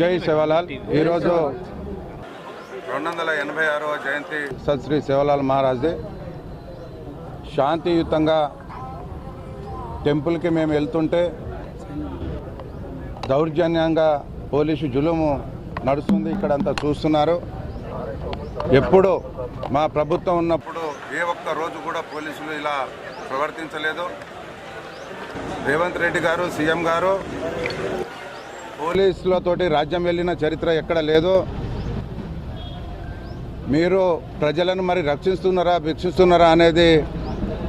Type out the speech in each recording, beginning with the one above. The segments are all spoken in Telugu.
జై సేవాలాల్ ఈరోజు రెండు వందల ఎనభై ఆరవ జయంతి. సత్ శ్రీ సేవలాల్ మహారాజ్ది శాంతియుతంగా టెంపుల్కి మేము వెళ్తుంటే దౌర్జన్యంగా పోలీసు జులుము నడుస్తుంది ఇక్కడంతా చూస్తున్నారు. ఎప్పుడు మా ప్రభుత్వం ఉన్నప్పుడు ఏ ఒక్క రోజు కూడా పోలీసులు ఇలా ప్రవర్తించలేదు. రేవంత్ రెడ్డి గారు సీఎం గారు పోలీసులతోటి రాజ్యం వెళ్ళిన చరిత్ర ఎక్కడ లేదు మీరు ప్రజలను మరి రక్షిస్తున్నారా భిక్షిస్తున్నారా అనేది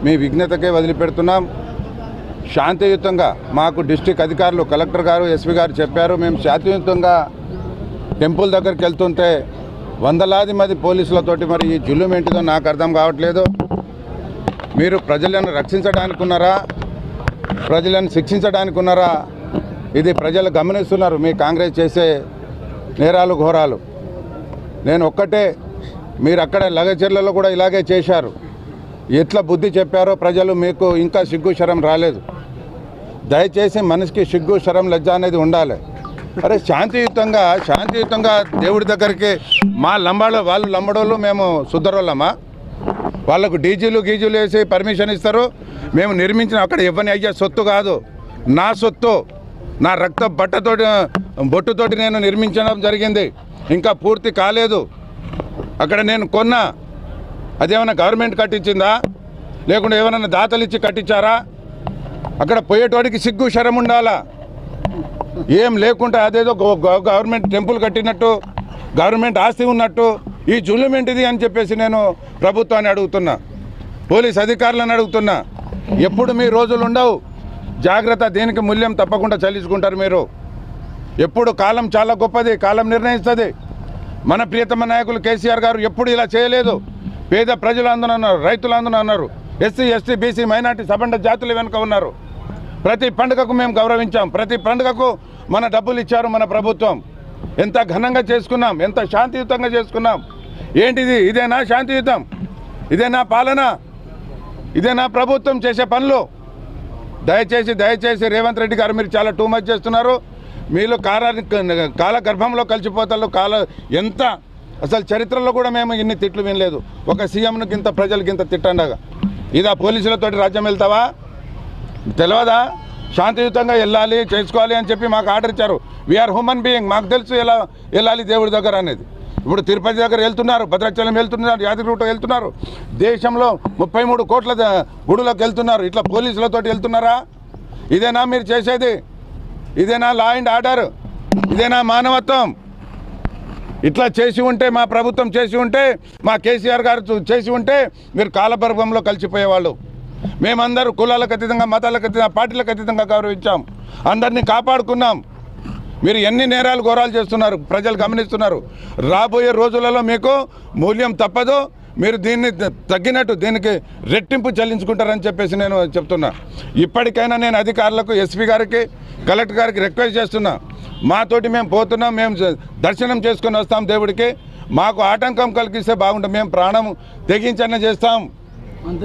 మీ విఘ్నతకే వదిలిపెడుతున్నాం. శాంతియుతంగా మాకు డిస్టిక్ అధికారులు కలెక్టర్ గారు ఎస్పీ గారు చెప్పారు. మేము శాంతియుతంగా టెంపుల్ దగ్గరికి వెళ్తుంటే వందలాది మంది పోలీసులతోటి మరి ఈ జుల్లు ఏంటిదో నాకు అర్థం కావట్లేదు. మీరు ప్రజలను రక్షించడానికి ఉన్నారా ప్రజలను శిక్షించడానికి ఉన్నారా ఇది ప్రజలు గమనిస్తున్నారు. మీ కాంగ్రెస్ చేసే నేరాలు ఘోరాలు. నేను ఒక్కటే మీరు అక్కడ లగచర్లలో కూడా ఇలాగే చేశారు. ఎట్లా బుద్ధి చెప్పారో ప్రజలు మీకు ఇంకా సిగ్గు శరం రాలేదు. దయచేసి మనిషికి సిగ్గు శరం లజ్జ అనేది ఉండాలి. అరే శాంతియుతంగా శాంతియుతంగా దేవుడి దగ్గరికి మా లంబాడు వాళ్ళు లంబడోళ్ళు మేము సుద్దరోళ్ళమా? వాళ్ళకు డీజీలు గీజీలు వేసి పర్మిషన్ ఇస్తారు. మేము నిర్మించిన అక్కడ ఇవ్వని అయ్యే సొత్తు కాదు. నా సొత్తు. నా రక్త బట్టతోటి బొట్టుతోటి నేను నిర్మించడం జరిగింది. ఇంకా పూర్తి కాలేదు. అక్కడ నేను కొన్నా. అదేమైనా గవర్నమెంట్ కట్టించిందా? లేకుంటే ఏమైనా దాతలు ఇచ్చి కట్టించారా? అక్కడ పోయేటోడికి సిగ్గు శరం ఉండాలా? ఏం లేకుండా అదేదో గవర్నమెంట్ టెంపుల్ కట్టినట్టు గవర్నమెంట్ ఆస్తి ఉన్నట్టు ఈ జుల్లం ఏంటిది అని చెప్పేసి నేను ప్రభుత్వాన్ని అడుగుతున్నా. పోలీస్ అధికారులను అడుగుతున్నా. ఎప్పుడు మీ రోజులు ఉండవు? జాగ్రత్త దీనికి మూల్యం తప్పకుండా చెల్లించుకుంటారు మీరు. ఎప్పుడు కాలం చాలా గొప్పది కాలం నిర్ణయిస్తుంది. మన ప్రియతమ నాయకులు కేసీఆర్ గారు ఎప్పుడు ఇలా చేయలేదు. పేద ప్రజలందరూ అన్నారు రైతులు అన్నారు ఎస్సీ ఎస్టీ బీసీ మైనార్టీ సబండ జాతులు వెనుక ఉన్నారు. ప్రతి పండుగకు మేము గౌరవించాం ప్రతి పండుగకు మన డబ్బులు ఇచ్చారు మన ప్రభుత్వం. ఎంత ఘనంగా చేసుకున్నాం ఎంత శాంతియుతంగా చేసుకున్నాం. ఏంటిది? ఇదేనా శాంతియుతం? ఇదేనా పాలన? ఇదేనా ప్రభుత్వం చేసే పనులు? దయచేసి దయచేసి రేవంత్ రెడ్డి గారు మీరు చాలా టూ మచ్ చేస్తున్నారు. మీలో కాలాన్ని కాల గర్భంలో కలిసిపోతారు కాల ఎంత అసలు చరిత్రలో కూడా మేము ఇన్ని తిట్లు వినలేదు. ఒక సీఎంను ఇంత ప్రజలకి ఇంత తిట్టండగా. ఇదా పోలీసులతోటి రాజ్యం వెళ్తావా? తెలియదా శాంతియుతంగా వెళ్ళాలి చేసుకోవాలి అని చెప్పి మాకు ఆర్డర్ ఇచ్చారు. వీఆర్ హ్యూమన్ బీయింగ్ మాకు తెలుసు ఎలా వెళ్ళాలి దేవుడి దగ్గర అనేది. ఇప్పుడు తిరుపతి దగ్గర వెళ్తున్నారు భద్రాచలం వెళ్తున్నారు యాదగిరిగుట్ట వెళ్తున్నారు. దేశంలో ముప్పై మూడు కోట్ల గుడిలోకి గుడులకు వెళ్తున్నారు. ఇట్లా పోలీసులతో వెళ్తున్నారా? ఇదేనా మీరు చేసేది? ఇదేనా లా అండ్ ఆర్డర్ ఇదేనా మానవత్వం? ఇట్లా చేసి ఉంటే మా ప్రభుత్వం చేసి ఉంటే మా కేసీఆర్ గారు చూ- చేసి ఉంటే మీరు కాలపర్వంలో కలిసిపోయేవాళ్ళు. మేమందరూ కులాలకు అతీతంగా మతాలకు అతీతంగా పార్టీలకు అతీతంగా గౌరవించాం. అందరినీ కాపాడుకున్నాం. మీరు ఎన్ని నేరాలు ఘోరాలు చేస్తున్నారు ప్రజలు గమనిస్తున్నారు రాబోయే రోజులలో మీకు మూల్యం తప్పదు మీరు దీన్ని తగ్గినట్టు దీనికి రెట్టింపు చెల్లించుకుంటారని చెప్పేసి నేను చెప్తున్నా. ఇప్పటికైనా నేను అధికారులకు ఎస్పీ గారికి కలెక్టర్ గారికి రిక్వెస్ట్ చేస్తున్నా. మాతోటి మేము పోతున్నాం మేము దర్శనం చేసుకొని వస్తాం దేవుడికి. మాకు ఆటంకం కలిగిస్తే బాగుంటుంది మేము ప్రాణం తెగించన్న చేస్తాం.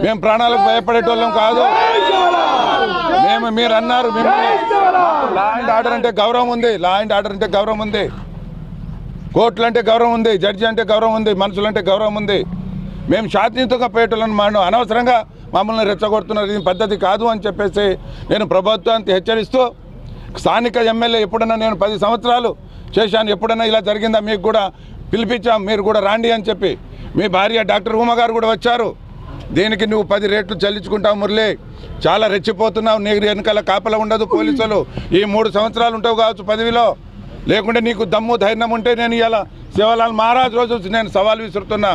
మేము ప్రాణాలకు భయపడేటోళ్ళం కాదు. మేము మీరు అన్నారు లా అండ్ ఆర్డర్ అంటే గౌరవం ఉంది. లా అండ్ ఆర్డర్ అంటే గౌరవం ఉంది. కోర్టులు అంటే గౌరవం ఉంది. జడ్జి అంటే గౌరవం ఉంది. మనుషులు అంటే గౌరవం ఉంది. మేము శాంతియుతంగా పోయేటోళ్ళని మనం అనవసరంగా మమ్మల్ని రెచ్చగొడుతున్నారు. ఇది పద్ధతి కాదు అని చెప్పేసి నేను ప్రభుత్వానికి హెచ్చరిస్తూ స్థానిక ఎమ్మెల్యే ఎప్పుడైనా నేను పది సంవత్సరాలు చేశాను. ఎప్పుడైనా ఇలా జరిగిందా మీకు కూడా పిలిపించాం. మీరు కూడా రాండి అని చెప్పి. మీ భార్య డాక్టర్ ఉమ గారు కూడా వచ్చారు. దీనికి నువ్వు పది రేట్లు చెల్లించుకుంటావు మురళి? చాలా రెచ్చిపోతున్నావు. నీకు వెనకాల కాపల ఉండదు పోలీసులు. ఈ మూడు సంవత్సరాలు ఉంటావు కావచ్చు పదవిలో. లేకుంటే నీకు దమ్ము ధైర్యం ఉంటే నేను ఇలా శివలాల్ మహారాజ్ రోజు నేను సవాల్ విసురుతున్నా.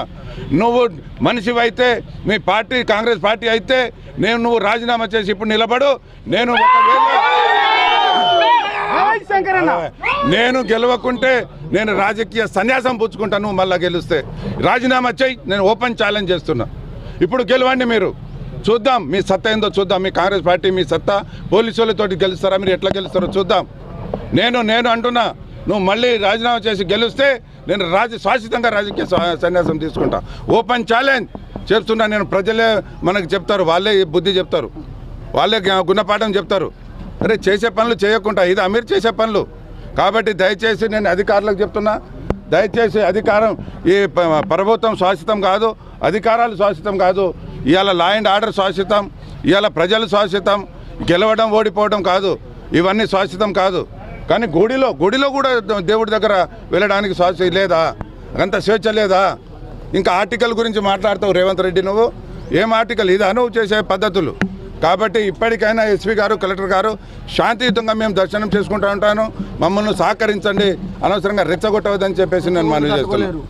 నువ్వు మనిషివి అయితే మీ పార్టీ కాంగ్రెస్ పార్టీ అయితే నేను నువ్వు రాజీనామా చేసి ఇప్పుడు నిలబడు. నేను నేను గెలవకుంటే నేను రాజకీయ సన్యాసం పుచ్చుకుంటాను నువ్వు మళ్ళా గెలిస్తే. రాజీనామా చేయి నేను ఓపెన్ ఛాలెంజ్ చేస్తున్నా. ఇప్పుడు గెలవండి మీరు. చూద్దాం మీ సత్తా ఏందో చూద్దాం. మీ కాంగ్రెస్ పార్టీ మీ సత్తా పోలీసు వాళ్ళతోటి గెలుస్తారా మీరు ఎట్లా గెలుస్తారో చూద్దాం. నేను నేను అంటున్నా నువ్వు మళ్ళీ రాజీనామా చేసి గెలిస్తే నేను రాజ శాశ్వతంగా రాజకీయ సన్యాసం తీసుకుంటా. ఓపెన్ ఛాలెంజ్ చెప్తున్నా నేను. ప్రజలే మనకు చెప్తారు వాళ్ళే బుద్ధి చెప్తారు. వాళ్ళే గుణపాఠం చెప్తారు. అరే చేసే పనులు చేయకుండా ఇది అమీర్ చేసే పనులు. కాబట్టి దయచేసి నేను అధికారులకు చెప్తున్నా దయచేసి అధికారం ఈ ప్రభుత్వం శాశ్వతం కాదు అధికారాలు శాశ్వతం కాదు ఇవాళ లా అండ్ ఆర్డర్ శాశ్వతం ఇవాళ ప్రజలు శాశ్వతం గెలవడం ఓడిపోవడం కాదు ఇవన్నీ శాశ్వతం కాదు. కానీ గుడిలో గుడిలో కూడా దేవుడి దగ్గర వెళ్ళడానికి స్వాస్థ్యం లేదా? అంత స్వేచ్ఛ లేదా? ఇంకా ఆర్టికల్ గురించి మాట్లాడతావు రేవంత్ రెడ్డి నువ్వు? ఏం ఆర్టికల్? ఇది అనువు చేసే పద్ధతులు. కాబట్టి ఇప్పటికైనా ఎస్పీ గారు కలెక్టర్ గారు శాంతియుతంగా మేము దర్శనం చేసుకుంటూ ఉంటాను. మమ్మల్ని సహకరించండి. అనవసరంగా రెచ్చగొట్టవద్దని చెప్పేసి నేను మనవి చేస్తున్నాను.